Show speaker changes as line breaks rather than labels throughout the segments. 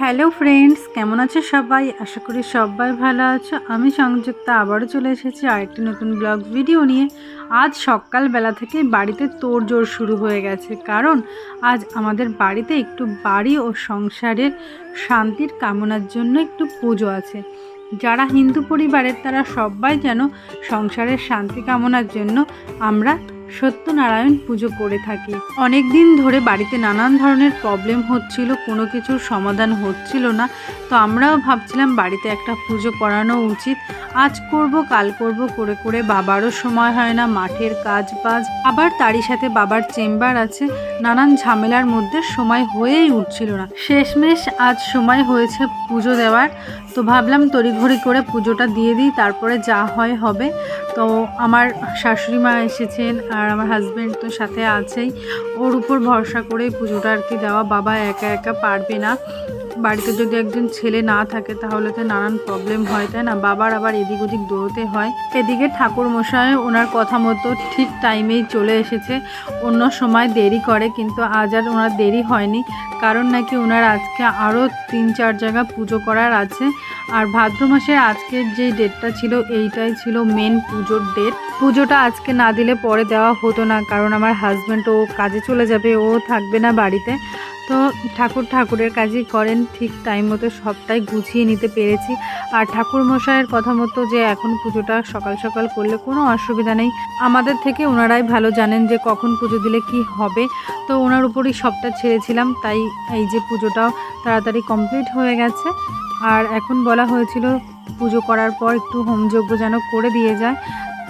Hello friends, কেমন আছো সবাই? আশা করি সবাই ভালো আছো। আমি সংযুক্তা, আবারও চলে এসেছি আরেকটি নতুন ব্লগ ভিডিও নিয়ে। আজ সকালবেলা থেকে বাড়িতে তোড়জোড় শুরু হয়ে গেছে। কারণ আজ আমাদের বাড়িতে একটু বাড়ি ও সংসারের শান্তির কামনার জন্য একটু পুজো আছে। যারা হিন্দু পরিবারের, তারা সবাই যেন সংসারের শান্তি কামনার জন্য আমরা সত্যনারায়ণ পুজো করে থাকি। অনেক দিন ধরে বাড়িতে নানান ধরনের প্রবলেম হচ্ছিল, কোনো কিছুর সমাধান হচ্ছিল না। তো আমরাও ভাবছিলাম বাড়িতে একটা পুজো করানো উচিত। আজ করব, কাল করব, করে করে বাবারও সময় হয় না, মাঠের কাজ বাজ। আবার তারই সাথে বাবার চেম্বার আছে। নানান ঝামেলার মধ্যে সময় হয়েই উঠছিল না। শেষমেশ আজ সময় হয়েছে পুজো দেওয়ার। তো ভাবলাম তড়িঘড়ি করে পুজোটা দিয়ে দিই, তারপরে যা হয় হবে। তো আমার শাশুড়ি মা এসেছেন আর আমার হাজব্যান্ড তো সাথে আছেই। ওর উপর ভরসা করেই পুজোটা আর কি দেওয়া। বাবা একা একা পারবে না। বাড়িতে যদি একজন ছেলে না থাকে, তাহলে তো নানান প্রবলেম হয়, তাই না? বাবার আবার এদিক ওদিক দৌড়তে হয়। এদিকে ঠাকুর মশাই ওনার কথা মতো ঠিক টাইমেই চলে এসেছে। অন্য সময় দেরি করে, কিন্তু আজ আর ওনার দেরি হয়নি। কারণ নাকি ওনার আজকে আরও তিন, চার জায়গা পুজো করার আছে। আর ভাদ্র মাসের আজকের যে ডেটটা ছিল, এইটাই ছিল মেন পুজোর ডেট পুজোটা আজকে না দিলে পরে দেওয়া হতো না, কারণ আমার হাজব্যান্ড ও কাজে চলে যাবে, ও থাকবে না বাড়িতে। তো ঠাকুর ঠাকুরের কাজই করেন, ঠিক টাইম মতো সবটাই গুছিয়ে নিতে পেরেছি। আর ঠাকুর মশাইয়ের কথা মতো যে এখন পুজোটা সকাল সকাল করলে কোনো অসুবিধা নেই। আমাদের থেকে ওনারাই ভালো জানেন যে কখন পুজো দিলে কি হবে। তো ওনার উপরই সবটা ছেড়েছিলাম, তাই এই যে পুজোটাও তাড়াতাড়ি কমপ্লিট হয়ে গেছে। আর এখন বলা হয়েছিল পুজো করার পর একটু হোমযজ্ঞ যেন করে দিয়ে যায়।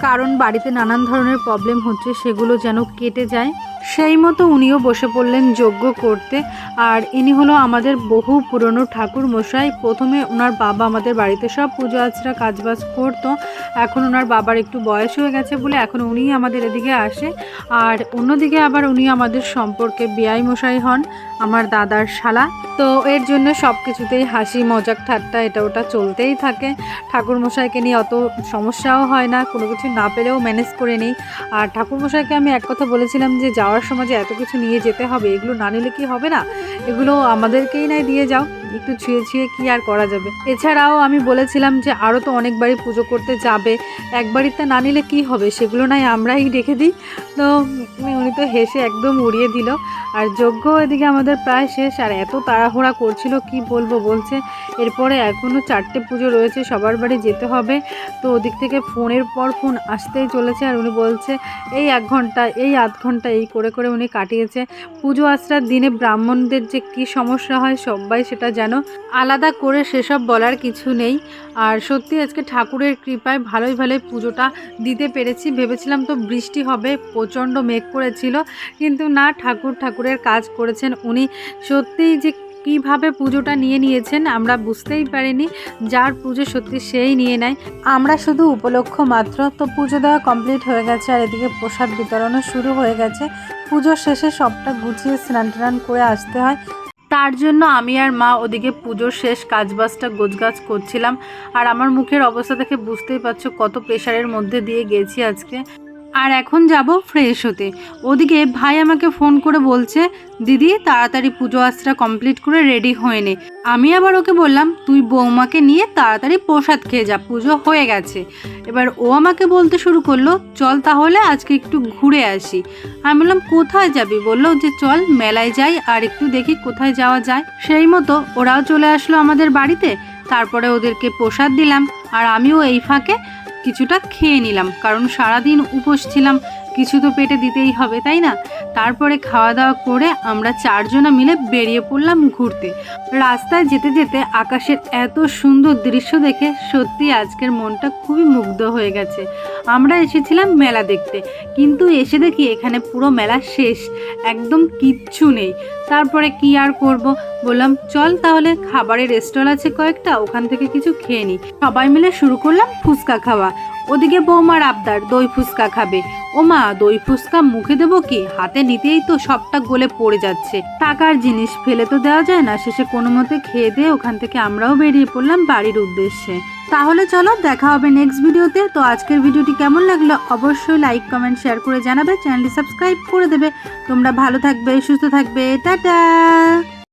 কারণ বাড়িতে নানান ধরনের প্রবলেম হচ্ছে, সেগুলো যেন কেটে যায়। সেই মতো উনিও বসে পড়লেন যজ্ঞ করতে। আর ইনি হলো আমাদের বহু পুরনো ঠাকুর মশাই। প্রথমে ওনার বাবা আমাদের বাড়িতে সব পুজো আচরা কাজবাজ করতো। এখন ওনার বাবার একটু বয়স হয়ে গেছে বলে এখন উনিই আমাদের এদিকে আসে। আর অন্যদিকে আবার উনি আমাদের সম্পর্কে বিয়াই মশাই হন, আমার দাদার শালা। তো এর জন্য সব কিছুতেই হাসি, মজাক, ঠাট্টা এটা ওটা চলতেই থাকে। ঠাকুর মশাইকে নিয়ে অত সমস্যাও হয় না, কোনো কিছু না পেলেও ম্যানেজ করে নিই। আর ঠাকুর মশাইকে আমি এক কথা বলেছিলাম যে যাওয়ার সময় যে এত কিছু নিয়ে যেতে হবে, এগুলো না নিলে কি হবে না? এগুলো আমাদেরকেই নাই দিয়ে যাও। একটু ছুঁয়ে ছুঁয়ে কি আর করা যাবে? এছাড়াও আমি বলেছিলাম যে আরও তো অনেকবারই পুজো করতে যাবে। একবারিতে না নিলে কি হবে সেগুলো নাই আমরাই রেখে দিই। তো উনি তো হেসে একদম উড়িয়ে দিল। আর যজ্ঞ এদিকে আমাদের প্রায় শেষ। আর এত তাড়াহুড়া করছিল, কি বলব বলছে? এরপরে এখনও চারটে পুজো রয়েছে, সবার বাড়ি যেতে হবে। তো ওদিক থেকে ফোনের পর ফোন আসতেই চলেছে। আর উনি বলছে, এই এক ঘণ্টা, এই আধ ঘণ্টা এই করে করে উনি কাটিয়েছে। পুজো আশ্রার দিনে ব্রাহ্মণদের যে কি সমস্যা হয়, সবাই সেটা যেন আলাদা করে সেসব বলার কিছু নেই। আর সত্যি আজকে ঠাকুরের কৃপায় ভালোই ভালোই পুজোটা দিতে পেরেছি। ভেবেছিলাম তো বৃষ্টি হবে, প্রচণ্ড মেঘ করেছিল, কিন্তু না, ঠাকুর ঠাকুরের কাজ করেছেন উনি। সত্যিই যে কীভাবে পুজোটা নিয়ে নিয়েছেন আমরা বুঝতেই পারিনি, যার পুজো সত্যি সেই নিয়ে নেয়। আমরা শুধু উপলক্ষ মাত্র, তো পুজো দেওয়া কমপ্লিট হয়ে গেছে আর এদিকে প্রসাদ বিতরণও শুরু হয়ে গেছে। পুজোর শেষে সবটা গুছিয়ে স্নান টান করে আসতে হয়। তার জন্য আমি আর মা ওদিকে পুজোর শেষ কাজবাজটা গোছগাছ করছিলাম। আর আমার মুখের অবস্থা দেখে বুঝতেই পারছ কত প্রেশারের মধ্যে দিয়ে গেছি আজকে। আর এখন যাব ফ্রেশ হতে। ওদিকে ভাই আমাকে ফোন করে বলছে, দিদি, তাড়াতাড়ি পুজো আশ্রা কমপ্লিট করে রেডি হয়ে নে। আমি আবার ওকে বললাম, তুই বৌমাকে নিয়ে তাড়াতাড়ি প্রসাদ খেয়ে যা, পুজো হয়ে গেছে। এবার ও আমাকে বলতে শুরু করল, চল তাহলে আজকে একটু ঘুরে আসি। আমি বললাম, কোথায় যাবি? বলল যে, চল মেলায় যাই আর একটু দেখি কোথায় যাওয়া যায়। সেই মতো ওরাও চলে আসলো আমাদের বাড়িতে, তারপরে ওদেরকে প্রসাদ দিলাম। আর আমিও এই ফাঁকে কিছুটা খেয়ে নিলাম, কারণ সারাদিন উপোস ছিলাম, কিছু তো পেটে দিতেই হবে, তাই না? তারপরে খাওয়া দাওয়া করে আমরা চারজনা মিলে বেরিয়ে পড়লাম ঘুরতে। রাস্তায় যেতে যেতে আকাশের এত সুন্দর দৃশ্য দেখে সত্যি আজকের মনটা খুবই মুগ্ধ হয়ে গেছে। আমরা এসেছিলাম মেলা দেখতে। কিন্তু এসে দেখি এখানে পুরো মেলা শেষ, একদম কিচ্ছু নেই। তারপরে কি আর করব? বললাম, চল তাহলে খাবারের রেস্টল আছে কয়েকটা, ওখান থেকে কিছু খেয়ে নিই সবাই মিলে শুরু করলাম ফুচকা খাওয়া। ওদিকে বৌমার আবদার, দই ফুচকা খাবে। ও মা দই ফুচকা মুখে দেবো কি? হাতে নিতেই তো সবটা গলে পড়ে যাচ্ছে। টাকার জিনিস ফেলে তো দেওয়া যায় না, শেষে কোনো মতে খেয়ে দিয়ে ওখান থেকে আমরাও বেরিয়ে পড়লাম বাড়ির উদ্দেশ্যে। তাহলে চলো দেখা হবে নেক্সট ভিডিওতে তো আজকের ভিডিওটি কেমন লাগল অবশ্যই লাইক কমেন্ট শেয়ার করে জানাবে। চ্যানেলটি সাবস্ক্রাইব করে দেবে। তোমরা ভালো থাকবে, সুস্থ থাকবে। টাটা!